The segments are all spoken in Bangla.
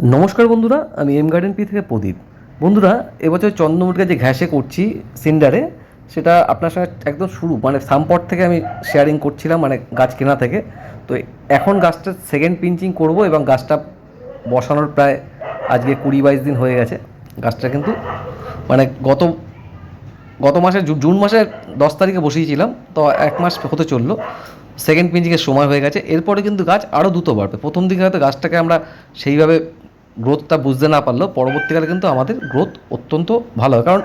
নমস্কার বন্ধুরা, আমি এম গার্ডেন পি থেকে প্রদীপ। বন্ধুরা, এবছর চন্দ্রমুটকে যে ঘ্যাসে করছি সিন্ডারে, সেটা আপনার সঙ্গে একদম শুরু মানে সামপট থেকে আমি শেয়ারিং করছিলাম মানে গাছ কেনা থেকে। তো এখন গাছটা সেকেন্ড পিঞ্চিং করব এবং গাছটা বসানোর প্রায় আজকে কুড়ি বাইশ দিন হয়ে গেছে। গাছটা কিন্তু মানে গত গত মাসে জুন মাসের দশ তারিখে বসিয়েছিলাম, তো এক মাস হতে চলল। সেকেন্ড পিঞ্চিংয়ের সময় হয়ে গেছে। এরপরে কিন্তু গাছ আরও দ্রুত বাড়বে। প্রথম দিকে হয়তো গাছটাকে আমরা সেইভাবে গ্রোথটা বুঝতে না পারলেও পরবর্তীকালে কিন্তু আমাদের গ্রোথ অত্যন্ত ভালো হয়। কারণ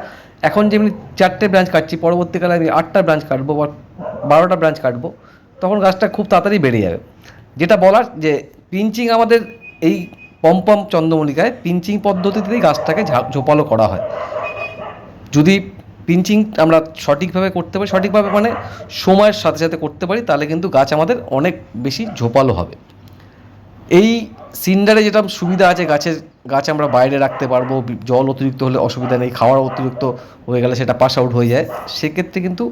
এখন যেমনি চারটে ব্রাঞ্চ কাটছি, পরবর্তীকালে আমি আটটা ব্রাঞ্চ কাটবো বা বারোটা ব্রাঞ্চ কাটবো, তখন গাছটা খুব তাড়াতাড়ি বেড়ে যাবে। যেটা বলার যে পিঞ্চিং আমাদের এই পম্পম চন্দ্রমল্লিকায় পিঞ্চিং পদ্ধতিতেই গাছটাকে ঝোপালো করা হয়। যদি পিঞ্চিং আমরা সঠিকভাবে করতে পারি, সঠিকভাবে মানে সময়ের সাথে সাথে করতে পারি, তাহলে কিন্তু গাছ আমাদের অনেক বেশি ঝোপালো হবে। এই সিন্ডারে যেটা সুবিধা আছে গাছের গাছ আমরা বাইরে রাখতে পারব জল অতিরিক্ত হলে অসুবিধা নেই, খাওয়ার অতিরিক্ত হয়ে গেলে সেটা পাস আউট হয়ে যায়। সেক্ষেত্রে কিন্তু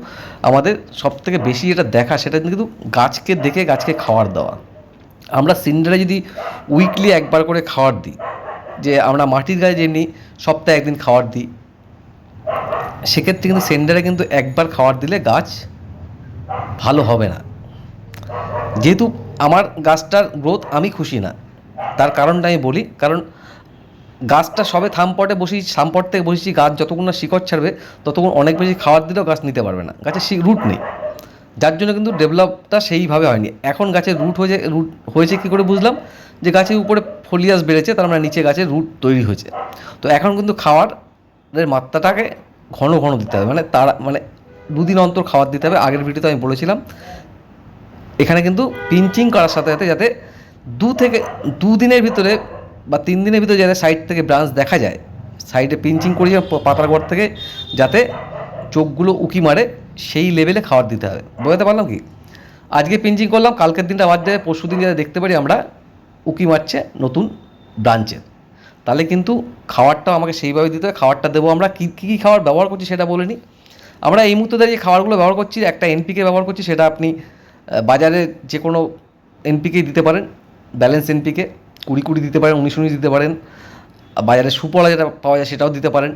আমাদের সব থেকে বেশি যেটা দেখা, সেটা কিন্তু গাছকে দেখে, গাছকে খাওয়ার দেওয়া। আমরা সিন্ডারে যদি উইকলি একবার করে খাওয়ার দিই, যে আমরা মাটির গায়ে যেমনি সপ্তাহে একদিন খাওয়ার দিই, সেক্ষেত্রে কিন্তু সেন্ডারে কিন্তু একবার খাওয়ার দিলে গাছ ভালো হবে না। যেহেতু আমার গাছটার গ্রোথ আমি খুশি না তার কারণটা আমি বলি, কারণ গাছটা সবে থামপটে বসি থামপট থেকে বসেছি গাছ যতক্ষণ না শিকড় ছাড়বে, ততক্ষণ অনেক বেশি খাবার দিলেও গাছ নিতে পারবে না। গাছের রুট নেই। যার জন্য কিন্তু ডেভেলপটা সেইভাবে হয়নি। এখন গাছের রুট হয়েছে রুট হয়েছে কী করে বুঝলাম? যে গাছের উপরে ফলিয়াস বেড়েছে, তার মানে নিচে গাছের রুট তৈরি হয়েছে। তো এখন কিন্তু খাওয়ারের মাত্রাটাকে ঘন ঘন দিতে হবে। মানে তার মানে দুদিন অন্তর খাবার দিতে হবে। আগের ভিডিওতে আমি বলেছিলাম, এখানে কিন্তু পিঞ্চিং করার সাথে সাথে যাতে দু থেকে, দু দিনের ভিতরে বা তিন দিনের ভিতরে যাতে সাইড থেকে ব্রাঞ্চ দেখা যায় সাইডে পিঞ্চিং করে পাতার ঘর থেকে যাতে চোখগুলো উকি মারে, সেই লেভেলে খাবার দিতে হবে। বোঝাতে পারলাম কি? আজকে পিঞ্চিং করলাম, কালকের দিনটা বাদ দেবে পরশু দিন যাতে দেখতে পারি আমরা, উকি মারছে নতুন ব্রাঞ্চের তাহলে কিন্তু খাবারটাও আমাকে সেইভাবে দিতে হবে, খাবারটা দেবো আমরা। কী কী কী খাবার ব্যবহার করছি সেটা বলে নিই। আমরা এই মুহূর্তে দাঁড়িয়ে খাবারগুলো ব্যবহার করছি, একটা এনপিকে ব্যবহার করছি, সেটা আপনি বাজারে যে কোনো এনপিকে দিতে পারেন। ব্যালেন্স এনপিকে কুড়ি কুড়ি দিতে পারেন, উনিশ উনিশ দিতে পারেন বাজারে সুপলা যেটা পাওয়া যায় সেটাও দিতে পারেন।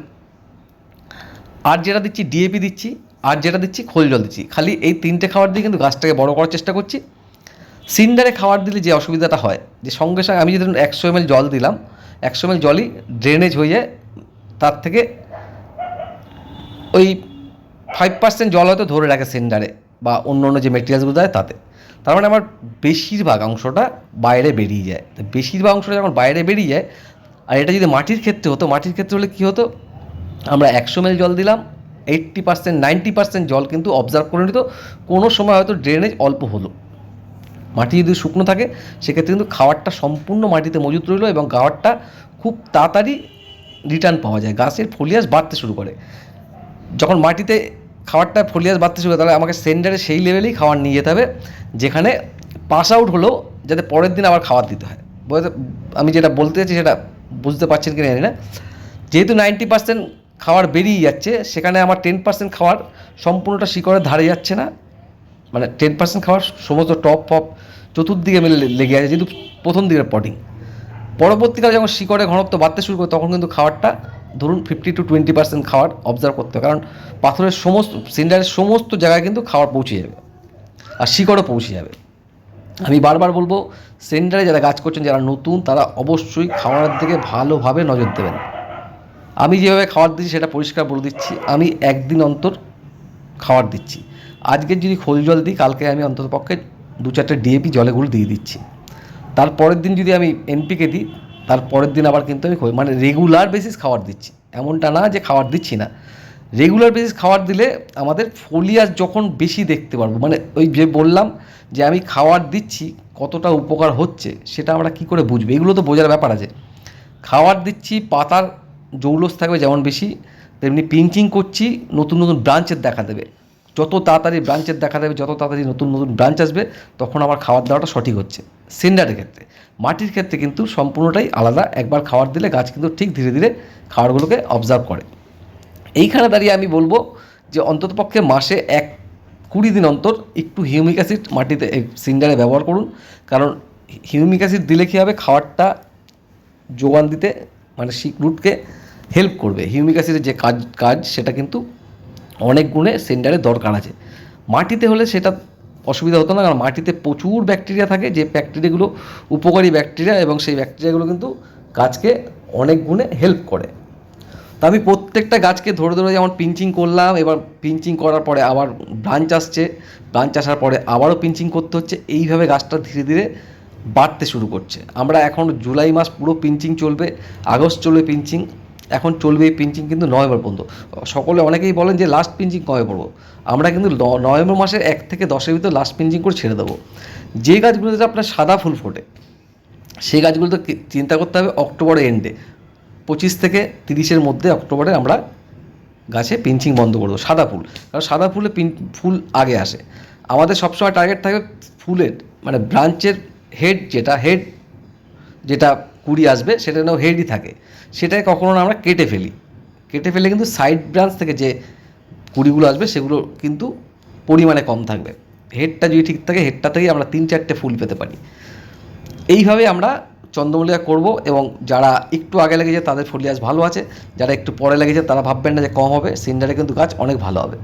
আর যেটা দিচ্ছি ডিএপি দিচ্ছি, আর যেটা দিচ্ছি, খোল জল দিচ্ছি। খালি এই তিনটে খাবার দিয়ে কিন্তু গাছটাকে বড় করার চেষ্টা করছি। সিন্ডারে খাবার দিলে যে অসুবিধাটা হয়, যে সঙ্গে সঙ্গে আমি যদি একশো এমএল জল দিলাম, একশো এমএল জলই ড্রেনেজ হয়ে যায়, তার থেকে ওই ফাইভ পার্সেন্ট জল হয়তো ধরে রাখে সিন্ডারে। বা অন্য অন্য যে মেটেরিয়ালসগুলো দেয় তাতে। তার মানে আমার বেশিরভাগ অংশটা বাইরে বেরিয়ে যায়। তো বেশিরভাগ অংশটা যখন বাইরে বেরিয়ে যায়, আর এটা যদি মাটির ক্ষেত্রে হতো, মাটির ক্ষেত্রে হলে কী হতো? আমরা একশো এমএল জল দিলাম এইট্টি পার্সেন্ট নাইনটি পার্সেন্ট জল কিন্তু অবজার্ভ করে নিত, কোনো সময় হয়তো ড্রেনেজ অল্প হলো। মাটি যদি শুকনো থাকে, সেক্ষেত্রে কিন্তু খাবারটা সম্পূর্ণ মাটিতে মজুত রইল এবং খাবারটা খুব তাড়াতাড়ি রিটার্ন পাওয়া যায়। গাছের ফলিয়াস বাড়তে শুরু করে। যখন মাটিতে খাবারটা ফলিয়াস বাড়তে শুরু তাহলে আমাকে সেন্টারে সেই লেভেলেই খাবার নিয়ে যেতে হবে, যেখানে পাস আউট হলেও যাতে পরের দিন আবার খাবার দিতে হয়। আমি যেটা বলতে চাইছি সেটা বুঝতে পারছেন কি জানি না। যেহেতু নাইনটি পার্সেন্ট খাবার বেরিয়ে যাচ্ছে, সেখানে আমার টেন পার্সেন্ট খাবার সম্পূর্ণটা শিকড়ের ধারে যাচ্ছে না। মানে টেন পার্সেন্ট খাবার সমস্ত টপ ফপ চতুর্দিকে মিলে লেগে আছে, যেহেতু প্রথম দিকের পটিং পরবর্তীকালে যখন শিকড়ে ঘনত্ব বাড়তে শুরু করে, তখন কিন্তু খাবারটা ধরুন ফিফটি টু টোয়েন্টি পার্সেন্ট খাবার অবজার্ভ করতে হবে। কারণ পাথরের সমস্ত সিন্ডারের সমস্ত জায়গায় কিন্তু খাবার পৌঁছে যাবে আর শিকড়ও পৌঁছে যাবে। আমি বারবার বলব সেন্টারে যারা কাজ করছেন, যারা নতুন, তারা অবশ্যই খাবারের দিকে ভালোভাবে নজর দেবেন। আমি যেভাবে খাবার দিচ্ছি, সেটা পরিষ্কার বলে দিচ্ছি। আমি একদিন অন্তর খাবার দিচ্ছি। আজকে যদি খোল জল দিই, কালকে আমি অন্ততপক্ষে দু চারটে ডিএপি জলে গুলো দিয়ে দিচ্ছি। তারপরের দিন যদি আমি এনপিকে দিই তারপরের দিন আবার কিন্তু আমি মানে রেগুলার বেসিস খাবার দিচ্ছি। এমনটা না যে খাবার দিচ্ছি না। রেগুলার বেসিস খাবার দিলে আমাদের ফলিয়াস যখন বেশি দেখতে পারব মানে ওই যে বললাম যে আমি খাবার দিচ্ছি, কতটা উপকার হচ্ছে, সেটা আমরা কি করে বুঝব? এগুলো তো বোঝার ব্যাপার আছে। খাবার দিচ্ছি, পাতার জৌলস থাকবে যেমন বেশি, তেমনি পিঞ্চিং করছি, নতুন নতুন ব্রাঞ্চের দেখা দেবে। যত তাড়াতাড়ি ব্রাঞ্চের দেখা দেবে যত তাড়াতাড়ি নতুন নতুন ব্রাঞ্চ আসবে, তখন আমার খাবার দেওয়াটা সঠিক হচ্ছে। সেন্ডারের ক্ষেত্রে। মাটির ক্ষেত্রে কিন্তু সম্পূর্ণটাই আলাদা। একবার খাবার দিলে গাছ কিন্তু ঠিক ধীরে ধীরে খাবারগুলোকে অবজার্ভ করে। এইখানে দাঁড়িয়ে আমি বলব যে, অন্ততপক্ষে মাসে এক কুড়ি দিন অন্তর একটু হিউমিক অ্যাসিড মাটিতে সিন্ডারে ব্যবহার করুন। কারণ হিউমিক অ্যাসিড দিলে কী হবে? খাবারটা যোগান দিতে মানে শিক রুটকে হেল্প করবে। হিউমিক অ্যাসিডের যে কাজ কাজ, সেটা কিন্তু অনেক গুণে সেন্ডারে দরকার আছে। মাটিতে হলে সেটা অসুবিধা হতো না, কারণ মাটিতে প্রচুর ব্যাকটেরিয়া থাকে, যে ব্যাকটেরিয়াগুলো, উপকারী ব্যাকটেরিয়া এবং সেই ব্যাকটেরিয়াগুলো কিন্তু গাছকে অনেক গুণে হেল্প করে। তো আমি প্রত্যেকটা গাছকে ধরে ধরে যেমন পিঞ্চিং করলাম, এবার পিঞ্চিং করার পরে আবার ব্রাঞ্চ আসছে ব্রাঞ্চ আসার পরে আবারও পিঞ্চিং করতে হচ্ছে, এইভাবে গাছটা ধীরে ধীরে বাড়তে শুরু করছে। আমরা এখন জুলাই মাস পুরো পিঞ্চিং চলবে, আগস্ট চলবে পিঞ্চিং এখন চলবে এই পিঞ্চিং কিন্তু নভেম্বর পর্যন্ত। সকলে অনেকেই বলেন যে লাস্ট পিঞ্চিং কবে পড়ব আমরা কিন্তু নভেম্বর মাসের এক থেকে দশের ভিতরে লাস্ট পিঞ্চিং করে ছেড়ে দেবো। যে গাছগুলোতে আপনার সাদা ফুল ফোটে, সেই গাছগুলো তো চিন্তা করতে হবে অক্টোবরের এন্ডে পঁচিশ থেকে তিরিশের মধ্যে অক্টোবরে আমরা গাছে পিঞ্চিং বন্ধ করে দেবো, সাদা ফুল। কারণ সাদা ফুলে পিন ফুল আগে আসে। আমাদের সবসময় টার্গেট থাকে ফুলের মানে ব্রাঞ্চের হেড যেটা হেড যেটা কুড়ি আসবে, সেটা যেন হেডই থাকে। সেটাকে কখনো না আমরা কেটে ফেলি। কেটে ফেলে কিন্তু সাইড ব্রাঞ্চ থেকে যে কুড়িগুলো আসবে, সেগুলো কিন্তু পরিমাণে কম থাকবে। হেডটা যদি ঠিক থাকে হেডটা থেকেই আমরা তিন চারটে ফুল পেতে পারি। এইভাবে আমরা চন্দ্রমল্লিকা করব এবং যারা একটু আগে লেগেছে, তাদের ফলিয়াজ ভালো আছে। যারা একটু পরে লেগেছে, তারা ভাববেন না যে কম হবে। সিন্ডারে কিন্তু গাছ অনেক ভালো হবে।